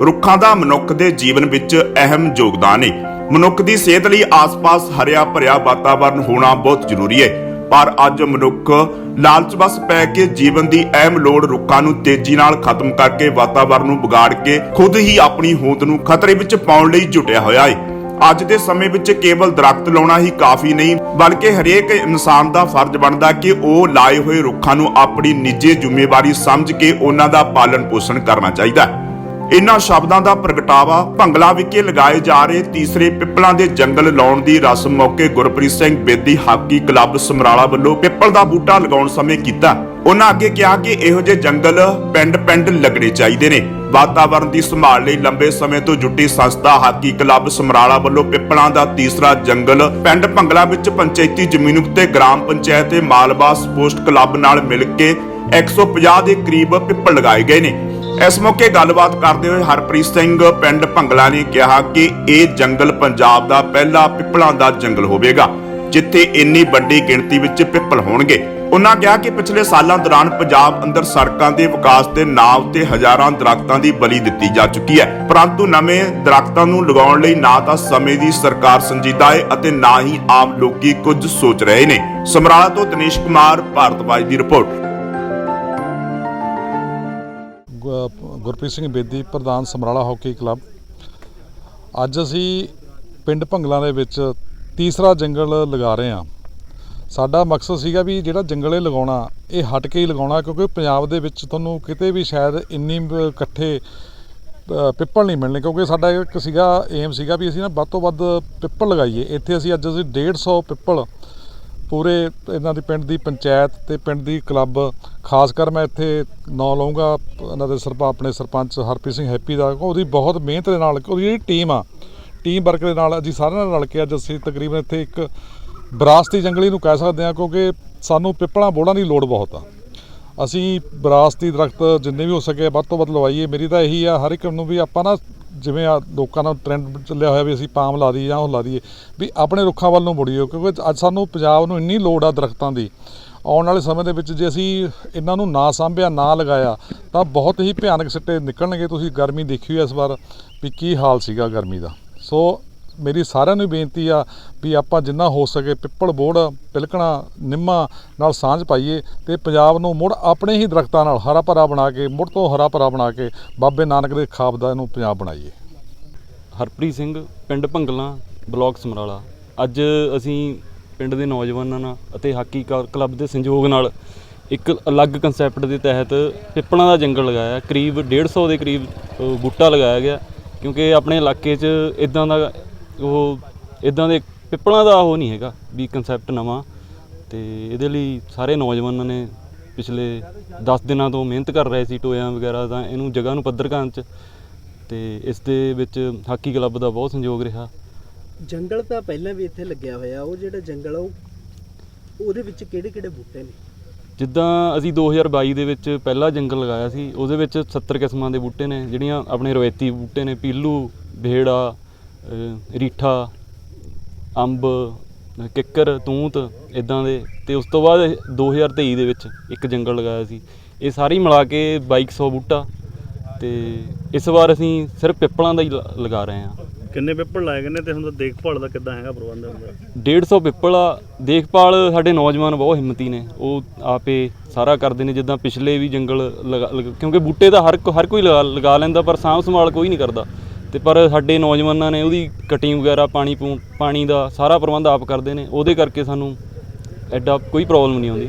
ਰੁੱਖਾਂ ਦਾ ਮਨੁੱਖ ਦੇ ਜੀਵਨ ਵਿੱਚ ਅਹਿਮ ਯੋਗਦਾਨ ਹੈ ਮਨੁੱਖ ਦੀ ਸਿਹਤ ਲਈ ਆਸ-ਪਾਸ ਹਰਿਆ ਭਰਿਆ ਵਾਤਾਵਰਣ ਹੋਣਾ ਬਹੁਤ ਜ਼ਰੂਰੀ ਹੈ ਪਰ ਅੱਜ ਮਨੁੱਖ ਲਾਲਚ ਵਸ ਪੈ ਕੇ ਜੀਵਨ ਦੀ ਅਹਿਮ ਲੋੜ ਰੁੱਖਾਂ ਨੂੰ ਤੇਜ਼ੀ ਨਾਲ ਖਤਮ ਕਰਕੇ ਵਾਤਾਵਰਣ ਨੂੰ ਵਿਗਾੜ ਕੇ ਖੁਦ ਹੀ ਆਪਣੀ ਹੋਂਦ ਨੂੰ ਖਤਰੇ ਵਿੱਚ ਪਾਉਣ ਲਈ ਜੁਟਿਆ ਹੋਇਆ ਹੈ ਅੱਜ ਦੇ ਸਮੇਂ ਵਿੱਚ ਕੇਵਲ ਦਰਖਤ ਲਾਉਣਾ ਹੀ ਕਾਫੀ ਨਹੀਂ, ਬਲਕਿ ਹਰੇਕ ਇਨਸਾਨ ਦਾ ਫਰਜ਼ ਬਣਦਾ ਕਿ ਉਹ ਲਾਏ ਹੋਏ ਰੁੱਖਾਂ ਨੂੰ ਆਪਣੀ ਨਿੱਜੀ ਜ਼ਿੰਮੇਵਾਰੀ ਸਮਝ ਕੇ ਉਹਨਾਂ ਦਾ ਪਾਲਣ ਪੋਸ਼ਣ ਕਰਨਾ ਚਾਹੀਦਾ। ਹੈ ਇਨ੍ਹਾਂ ਸ਼ਬਦਾਂ ਦਾ ਪ੍ਰਗਟਾਵਾ ਭੰਗਲਾ ਵਿਖੇ ਲਗਾਏ ਜਾ ਰਹੇ ਤੀਸਰੇ ਪਿੱਪਲਾਂ ਦੇ ਜੰਗਲ ਲਾਉਣ ਦੀ ਰਸਮ ਮੌਕੇ ਗੁਰਪ੍ਰੀਤ ਸਿੰਘ ਬੇਦੀ ਹਾਕੀ ਕਲੱਬ ਸਮਰਾਲਾ ਵੱਲੋਂ ਪਿੱਪਲ ਦਾ ਬੂਟਾ ਲਗਾਉਣ ਸਮੇਂ ਕੀਤਾ। ਉਹਨਾਂ ਅੱਗੇ ਕਿਹਾ ਕਿ ਇਹੋ ਜਿਹੇ ਜੰਗਲ ਪਿੰਡ-ਪਿੰਡ ਲੱਗਣੇ ਚਾਹੀਦੇ ਨੇ। ਵਾਤਾਵਰਣ ਦੀ ਸੰਭਾਲ ਲਈ ਲੰਬੇ ਸਮੇਂ ਤੋਂ ਜੁਟੀ ਸੰਸਥਾ ਹਾਕੀ ਕਲੱਬ ਸਮਰਾਲਾ ਵੱਲੋਂ ਪਿੱਪਲਾਂ ਦਾ ਤੀਸਰਾ ਜੰਗਲ ਪਿੰਡ ਭੰਗਲਾ ਵਿੱਚ ਪੰਚਾਇਤੀ ਜ਼ਮੀਨ ਉੱਤੇ ਗ੍ਰਾਮ ਪੰਚਾਇਤ ਤੇ ਮਾਲਵਾ ਸਪੋਸਟ ਕਲੱਬ ਨਾਲ ਮਿਲ ਕੇ 150 ਦੇ ਕਰੀਬ ਪਿੱਪਲ ਲਗਾਏ ਗਏ ਨੇ। ਇਸ ਮੌਕੇ ਗੱਲਬਾਤ ਕਰਦੇ ਹੋਏ ਹਰਪ੍ਰੀਤ ਸਿੰਘ ਪਿੰਡ ਭੰਗਲਾ ਨੇ ਕਿਹਾ ਕਿ ਇਹ ਜੰਗਲ ਪੰਜਾਬ ਦਾ ਪਹਿਲਾ ਪਿੱਪਲਾਂ ਦਾ ਜੰਗਲ ਹੋਵੇਗਾ, ਜਿੱਥੇ ਇੰਨੀ ਵੱਡੀ ਗਿਣਤੀ ਵਿੱਚ ਪਿੱਪਲ ਹੋਣਗੇ। ਉਹਨਾਂ ਕਿਹਾ ਕਿ ਪਿਛਲੇ ਸਾਲਾਂ ਦੌਰਾਨ ਪੰਜਾਬ ਅੰਦਰ ਸੜਕਾਂ ਦੇ ਵਿਕਾਸ ਦੇ ਨਾਮ ਤੇ ਹਜ਼ਾਰਾਂ ਦਰਖਤਾਂ ਦੀ ਬਲੀ ਦਿੱਤੀ ਜਾ ਚੁੱਕੀ ਹੈ। ਪਰੰਤੂ ਨਵੇਂ ਦਰਖਤਾਂ ਨੂੰ ਲਗਾਉਣ ਲਈ ਨਾ ਤਾਂ ਸਮੇਂ ਦੀ ਸਰਕਾਰ ਸੰਜੀਦਾ ਹੈ ਅਤੇ ਨਾ ਹੀ ਆਮ ਲੋਕੀ ਕੁਝ ਸੋਚ ਰਹੇ ਨੇ। ਸਮਰਾਲਾ ਤੋਂ ਦਿਨੇਸ਼ ਕੁਮਾਰ ਭਾਰਤਵਾਜ ਦੀ ਰਿਪੋਰਟ। ਗੁਰਪ੍ਰੀਤ ਸਿੰਘ ਬੇਦੀ, ਪ੍ਰਧਾਨ ਸਮਰਾਲਾ ਹਾਕੀ ਕਲੱਬ। ਅੱਜ ਅਸੀਂ ਪਿੰਡ ਭੰਗਲਾਂ ਦੇ ਵਿੱਚ ਤੀਸਰਾ ਜੰਗਲ ਲਗਾ ਰਹੇ ਹਾਂ। ਸਾਡਾ ਮਕਸਦ ਸੀਗਾ ਵੀ ਜਿਹੜਾ ਜੰਗਲ ਇਹ ਲਗਾਉਣਾ, ਇਹ ਹਟ ਕੇ ਹੀ ਲਗਾਉਣਾ, ਕਿਉਂਕਿ ਪੰਜਾਬ ਦੇ ਵਿੱਚ ਤੁਹਾਨੂੰ ਕਿਤੇ ਵੀ ਸ਼ਾਇਦ ਇੰਨੀ ਇਕੱਠੇ ਪਿੱਪਲ ਨਹੀਂ ਮਿਲਣੇ, ਕਿਉਂਕਿ ਸਾਡਾ ਇੱਕ ਸੀਗਾ ਏਮ ਸੀਗਾ ਵੀ ਅਸੀਂ ਨਾ ਵੱਧ ਤੋਂ ਵੱਧ ਪਿੱਪਲ ਲਗਾਈਏ। ਇੱਥੇ ਅਸੀਂ ਅੱਜ ਅਸੀਂ 150 ਪਿੱਪਲ ਪੂਰੇ ਇਹਨਾਂ ਦੀ ਪਿੰਡ ਦੀ ਪੰਚਾਇਤ ਤੇ ਪਿੰਡ ਦੀ ਕਲੱਬ ਖਾਸ ਕਰ ਮੈਂ ਇੱਥੇ ਨਾਂ ਲਵਾਂਗਾ ਇਹਨਾਂ ਦੇ ਸਰਪਾ, ਆਪਣੇ ਸਰਪੰਚ ਹਰਪ੍ਰੀਤ ਸਿੰਘ ਹੈਪੀ ਦਾ ਉਹਦੀ ਬਹੁਤ ਮਿਹਨਤ ਦੇ ਨਾਲ, ਉਹਦੀ ਜਿਹੜੀ ਟੀਮ ਆ ਟੀਮ ਵਰਕ ਦੇ ਨਾਲ, ਅਸੀਂ ਸਾਰਿਆਂ ਨਾਲ ਰਲ ਕੇ ਅੱਜ ਅਸੀਂ ਤਕਰੀਬਨ ਇੱਥੇ ਇੱਕ ਵਿਰਾਸਤੀ ਜੰਗਲੀ ਨੂੰ ਕਹਿ ਸਕਦੇ ਹਾਂ, ਕਿਉਂਕਿ ਸਾਨੂੰ ਪਿੱਪਲਾਂ ਬੋੜਾਂ ਦੀ ਲੋੜ ਬਹੁਤ ਆ। ਅਸੀਂ ਵਿਰਾਸਤੀ ਦਰਖਤ ਜਿੰਨੇ ਵੀ ਹੋ ਸਕੇ ਵੱਧ ਤੋਂ ਵੱਧ ਲਵਾਈਏ, ਮੇਰੀ ਤਾਂ ਇਹੀ ਆ, ਹਰ ਇੱਕ ਨੂੰ ਵੀ ਆਪਾਂ ਨਾ ਜਿਵੇਂ ਆ ਲੋਕਾਂ ਦਾ ਟ੍ਰੈਂਡ ਚੱਲਿਆ ਹੋਇਆ ਵੀ ਅਸੀਂ ਪਾਮ ਲਾ ਦਈਏ ਜਾਂ ਉਹ ਲਾ ਦਈਏ, ਵੀ ਆਪਣੇ ਰੁੱਖਾਂ ਵੱਲ ਨੂੰ ਮੁੜੀਏ, ਕਿਉਂਕਿ ਅੱਜ ਸਾਨੂੰ ਪੰਜਾਬ ਨੂੰ ਇੰਨੀ ਲੋੜ ਆ ਦਰਖਤਾਂ ਦੀ। ਆਉਣ ਵਾਲੇ ਸਮੇਂ ਦੇ ਵਿੱਚ ਜੇ ਅਸੀਂ ਇਹਨਾਂ ਨੂੰ ਨਾ ਸਾਂਭਿਆ, ਨਾ ਲਗਾਇਆ, ਤਾਂ ਬਹੁਤ ਹੀ ਭਿਆਨਕ ਸਿੱਟੇ ਨਿਕਲਣਗੇ। ਤੁਸੀਂ ਗਰਮੀ ਦੇਖੀ ਹੋਈ ਇਸ ਵਾਰ ਵੀ ਕੀ ਹਾਲ ਸੀਗਾ ਗਰਮੀ ਦਾ। ਸੋ ਮੇਰੀ ਸਾਰਿਆਂ ਨੂੰ ਬੇਨਤੀ ਆ ਵੀ ਆਪਾਂ ਜਿੰਨਾ ਹੋ ਸਕੇ ਪਿੱਪਲ ਬੋੜ, ਪਿਲਕਣਾ, ਨਿੰਮਾ ਨਾਲ ਸਾਂਝ ਪਾਈਏ ਤੇ ਪੰਜਾਬ ਨੂੰ ਮੁੜ ਆਪਣੇ ਹੀ ਦਰਖਤਾਂ ਨਾਲ ਹਰਾ ਭਰਾ ਬਣਾ ਕੇ, ਮੁੜ ਤੋਂ ਹਰਾ ਭਰਾ ਬਣਾ ਕੇ ਬਾਬੇ ਨਾਨਕ ਦੇ ਖਾਬ ਦਾ ਇਹਨੂੰ ਪੰਜਾਬ ਬਣਾਈਏ। ਹਰਪ੍ਰੀਤ ਸਿੰਘ, ਪਿੰਡ ਭੰਗਲਾਂ, ਬਲਾਕ ਸਮਰਾਲਾ। ਅੱਜ ਅਸੀਂ ਪਿੰਡ ਦੇ ਨੌਜਵਾਨਾਂ ਨਾਲ ਅਤੇ ਹਾਕੀ ਕ- ਕਲੱਬ ਦੇ ਸੰਯੋਗ ਨਾਲ ਇੱਕ ਅਲੱਗ ਕਨਸੈਪਟ ਦੇ ਤਹਿਤ ਪਿੱਪਲਾਂ ਦਾ ਜੰਗਲ ਲਗਾਇਆ। ਕਰੀਬ 150 ਦੇ ਕਰੀਬ ਬੂਟਾ ਲਗਾਇਆ ਗਿਆ ਕਿਉਂਕਿ ਆਪਣੇ ਇਲਾਕੇ 'ਚ ਇਦਾਂ ਦਾ ਉਹ, ਇਦਾਂ ਦੇ ਪਿੱਪਲਾਂ ਦਾ ਉਹ ਨਹੀਂ ਹੈਗਾ ਵੀ ਕਨਸੈਪਟ ਨਵਾਂ ਤੇ ਇਹਦੇ ਲਈ ਸਾਰੇ ਨੌਜਵਾਨਾਂ ਨੇ ਪਿਛਲੇ 10 ਦਿਨਾਂ ਤੋਂ ਮਿਹਨਤ ਕਰ ਰਹੇ ਸੀ ਟੋਇਆਂ ਵਗੈਰਾ ਦਾ ਇਹਨੂੰ ਜਗ੍ਹਾ ਨੂੰ ਪੱਧਰ ਕਰਨ 'ਚ ਤੇ ਇਸ ਦੇ ਵਿੱਚ ਹਾਕੀ ਕਲੱਬ ਦਾ ਬਹੁਤ ਸੰਯੋਗ ਰਿਹਾ। ਜੰਗਲ ਤਾਂ ਪਹਿਲਾਂ ਵੀ ਇੱਥੇ ਲੱਗਿਆ ਹੋਇਆ, ਉਹ ਜਿਹੜਾ ਜੰਗਲ ਆ, ਉਹ ਉਹਦੇ ਵਿੱਚ ਕਿਹੜੇ ਕਿਹੜੇ ਬੂਟੇ ਨੇ? ਜਿੱਦਾਂ ਅਸੀਂ 2022 ਦੇ ਵਿੱਚ ਪਹਿਲਾ ਜੰਗਲ ਲਗਾਇਆ ਸੀ, ਉਹਦੇ ਵਿੱਚ 70 ਕਿਸਮਾਂ ਦੇ ਬੂਟੇ ਨੇ, ਜਿਹੜੀਆਂ ਆਪਣੇ ਰਵਾਇਤੀ ਬੂਟੇ ਨੇ, ਪੀਲੂ ਬੇੜਾ ਰੀਠਾ, ਅੰਬ, ਕਿੱਕਰ, ਤੂਤ ਇਦਾਂ ਦੇ। ਤੇ ਉਸ ਤੋਂ ਬਾਅਦ 2023 ਦੇ ਵਿੱਚ ਇੱਕ ਜੰਗਲ ਲਗਾਇਆ ਸੀ। ਇਹ ਸਾਰੀ ਮਿਲਾ ਕੇ 2200 ਬੂਟਾ। ਤੇ ਇਸ ਵਾਰ ਅਸੀਂ ਸਿਰਫ ਪਿੱਪਲਾਂ ਦਾ ਹੀ ਲ- ਲਗਾ ਰਹੇ ਹਾਂ। ਕਿੰਨੇ ਪੇਪਰ ਲਾਏ ਗਏ ਨੇ ਤੇ ਹੁਣ ਦਾ ਦੇਖਭਾਲ ਦਾ ਕਿੱਦਾਂ ਹੈਗਾ ਪ੍ਰਬੰਧ ਹੁੰਦਾ 150 ਪਿੱਪਲ ਆ। ਦੇਖਭਾਲ ਸਾਡੇ ਨੌਜਵਾਨ ਬਹੁਤ ਹਿੰਮਤੀ ਨੇ। ਉਹ ਆਪੇ ਸਾਰਾ ਕਰਦੇ ਨੇ, ਜਿੱਦਾਂ ਪਿਛਲੇ ਵੀ ਜੰਗਲ ਲਗਾ, ਲਗਾ- ਕਿਉਂਕਿ ਬੂਟੇ ਤਾਂ ਹਰ ਕੋ- ਹਰ ਕੋਈ ਲਗਾ ਲਗਾ ਲੈਂਦਾ, ਪਰ ਸਾਂਭ ਸੰਭਾਲ ਕੋਈ ਨਹੀਂ ਕਰਦਾ। ਤੇ ਪਰ ਸਾਡੇ ਨੌਜਵਾਨਾਂ ਨੇ ਉਹਦੀ ਕਟਿੰਗ ਵਗੈਰਾ, ਪਾਣੀ ਪੂ- ਪਾਣੀ ਦਾ ਸਾਰਾ ਪ੍ਰਬੰਧ ਆਪ ਕਰਦੇ ਨੇ। ਉਹਦੇ ਕਰਕੇ ਸਾਨੂੰ ਐਡਾ ਕੋਈ ਪ੍ਰੋਬਲਮ ਨਹੀਂ ਆਉਂਦੀ।